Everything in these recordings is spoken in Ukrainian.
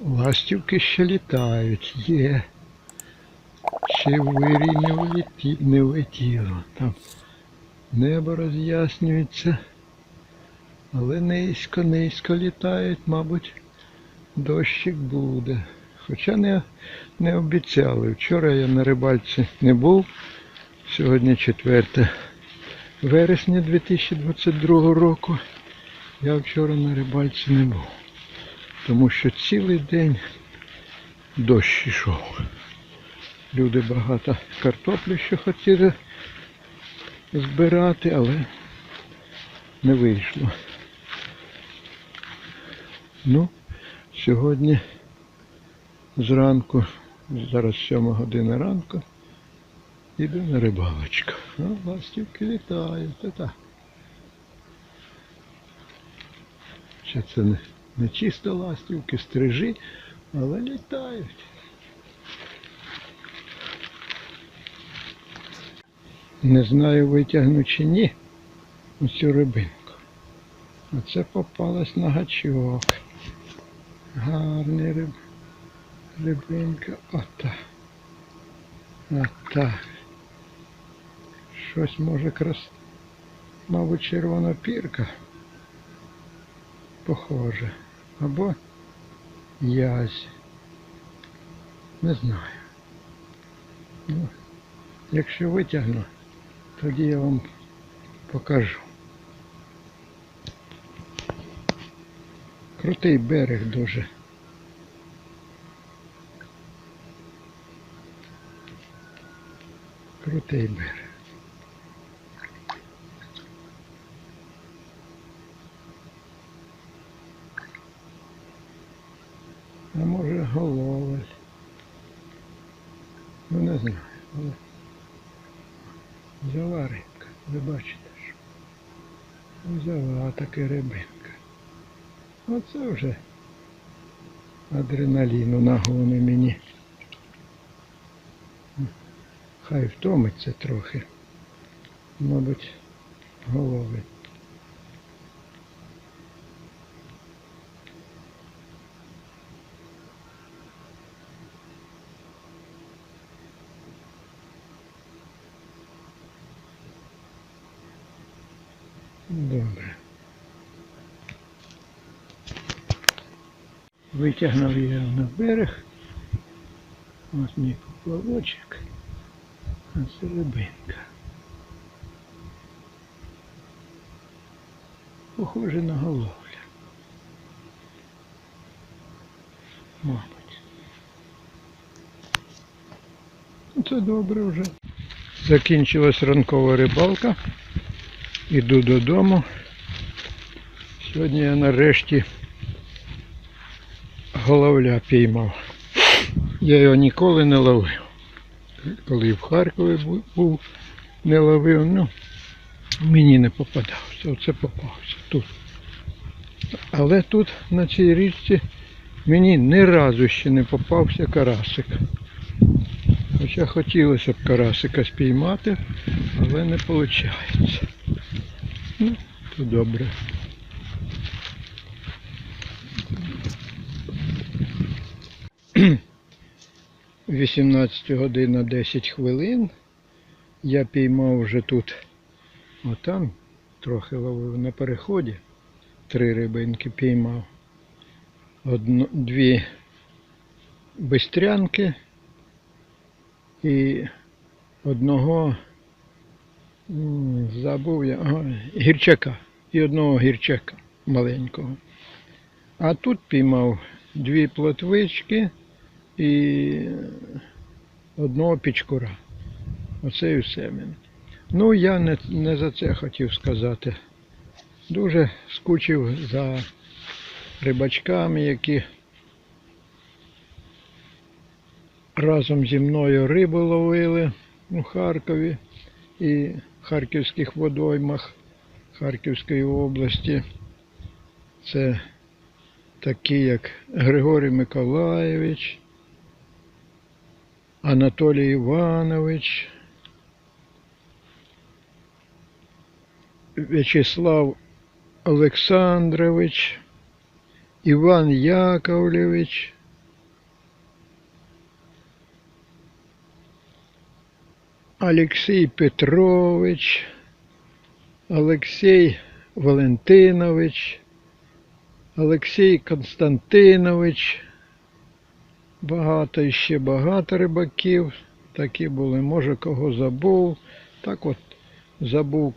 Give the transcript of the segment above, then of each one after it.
Ластівки ще літають, є. Ще в вирій не, влеті, не влетіло. Там небо роз'яснюється, але низько, низько літають, мабуть, дощик буде. Хоча не, не обіцяли. Вчора я на рибальці не був. Сьогодні 4 вересня 2022 року. Я вчора на рибальці не був. Тому що цілий день дощ ішов. Люди багато картоплі ще хотіли збирати, але не вийшло. Ну, сьогодні зранку, зараз 7 година ранку, іду на рибалочку. А ластівки літають. Та так. Ще це не, не чисто ластівки, стрижі, але літають. Не знаю, витягну чи ні оцю рибинку. А це попалась на гачок. Гарний риб. Рибинка. Ота. Ота. Щось може крас. Мабуть, червона пірка. Похоже. Або язь. Не знаю. Ну, якщо витягну, тоді я вам покажу. Крутий берег дуже. Крутий берег. А може головель. Ну не знаю. Але взяла рибка. Ви бачите, що взяла таки рибинка. Оце вже адреналіну нагони мені. Хай втомиться трохи. Мабуть, голови. Добре. Витягнув я на берег. Ось мій поплавочок. А це рибинка. Похоже на головля. Мабуть. Ну, Це добре вже. Закінчилась ранкова рибалка. Іду додому. Сьогодні я нарешті головля піймав. Я його ніколи не ловив. Коли в Харкові був, не ловив, ну мені не попадався. Оце попався тут. Але тут на цій річці мені ні разу ще не попався карасик. Хоча хотілося б карасика спіймати, але не виходить. То добре. Вісімнадцята година 10 хвилин. Я піймав вже тут, отам, трохи ловив на переході. Три рибинки піймав. Одну, дві бистрянки і одного Забув я. Ага, гірчака. І одного гірчака маленького. А тут піймав дві плотвички і одного пічкура. Оце і все. мен. Ну, я не, не за це хотів сказати. Дуже скучив за рибачками, які разом зі мною рибу ловили у Харкові і харківських водоймах Харківської області. Це такі, як Григорій Миколаєвич, Анатолій Іванович, В'ячеслав Олександрович, Іван Яковлевич, Олексій Петрович, Олексій Валентинович, Олексій Константинович. Багато ще багато рибаків. Такі були, може кого забув. Так от забув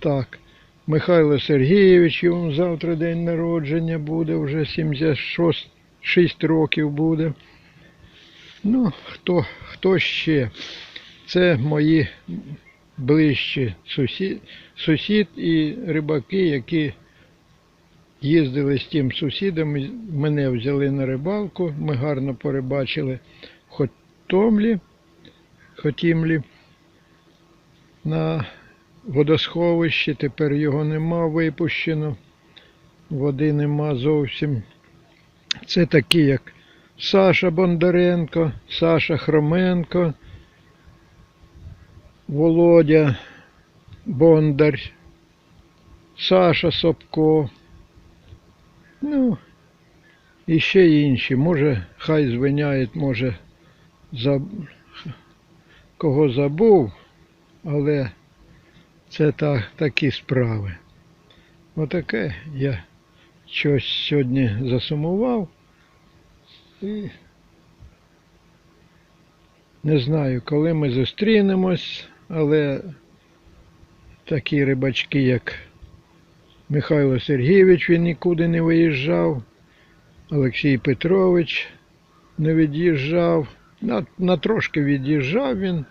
так. Михайло Сергійович, йому завтра день народження буде, вже 76 6 років буде. Ну, хто, хто ще? Це мої ближчі сусід, сусід і рибаки, які їздили з тим сусідом, мене взяли на рибалку, ми гарно порибачили в Хотомлі, Хотімлі на водосховищі, тепер його нема випущено, води нема зовсім. Це такі, як Саша Бондаренко, Саша Хроменко, Володя Бондар, Саша Собко. Ну, і ще інші. Може, хай звиняють, може, за... кого забув, але це так, такі справи. Отаке я щось сьогодні засумував. І не знаю, коли ми зустрінемось, але такі рибачки, як Михайло Сергійович, він нікуди не виїжджав, Олексій Петрович не від'їжджав. На, на трошки від'їжджав він,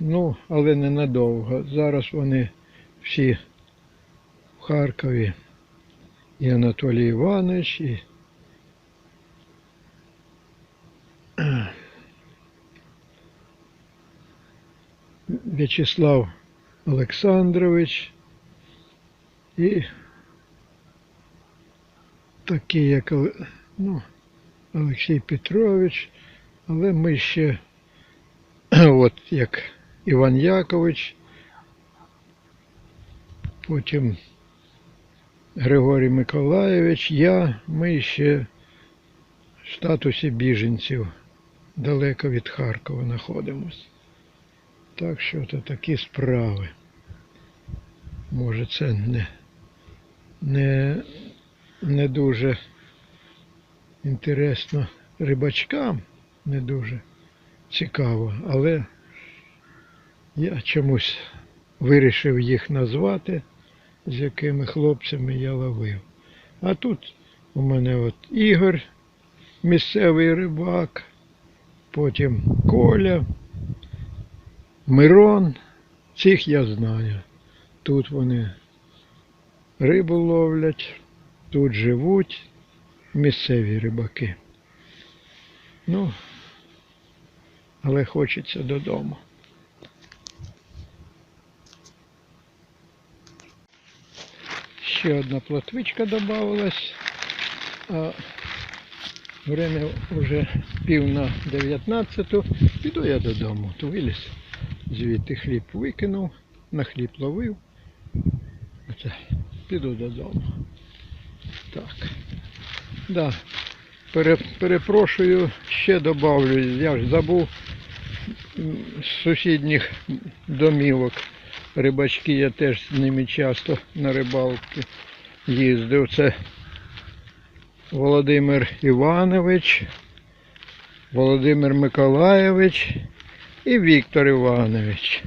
ну, але ненадовго. Зараз вони всі в Харкові. І Анатолій Іванович, і В'ячеслав Олександрович. І такі, як ну, Олексій Петрович, але ми ще, от як Іван Якович, потім Григорій Миколаєвич, я, ми ще в статусі біженців. Далеко від Харкова знаходимося. Так що то такі справи. Може це не, не, не дуже інтересно рибачкам, не дуже цікаво, але я чомусь вирішив їх назвати, з якими хлопцями я ловив. А тут у мене от Ігор, місцевий рибак, потім Коля. Мирон, цих я знаю. Тут вони рибу ловлять, тут живуть місцеві рибаки. Ну, але хочеться додому. Ще одна плотвичка додавалась, а время вже пів на 19. Піду я додому, то виліз. Звідти хліб викинув, на хліб ловив. Оце, піду додому. Так. Да. Перепрошую, ще добавлю, я ж забув з сусідніх домівок. Рибачки, я теж з ними часто на рибалки їздив. Це Володимир Іванович, Володимир Миколаєвич і Віктор Іванович.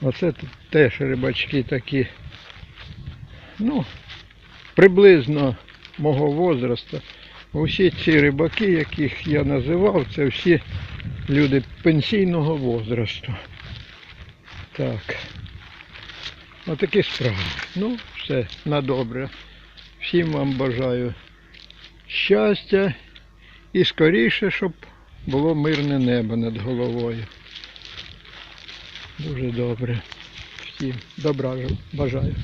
Оце тут теж рибачки такі, ну, приблизно мого возрасту. Усі ці рибаки, яких я називав, це всі люди пенсійного возрасту. Так. Отакі справи. Ну, все, на добре. Всім вам бажаю щастя і скоріше, щоб було мирне небо над головою. Дуже добре. Всім добра бажаю.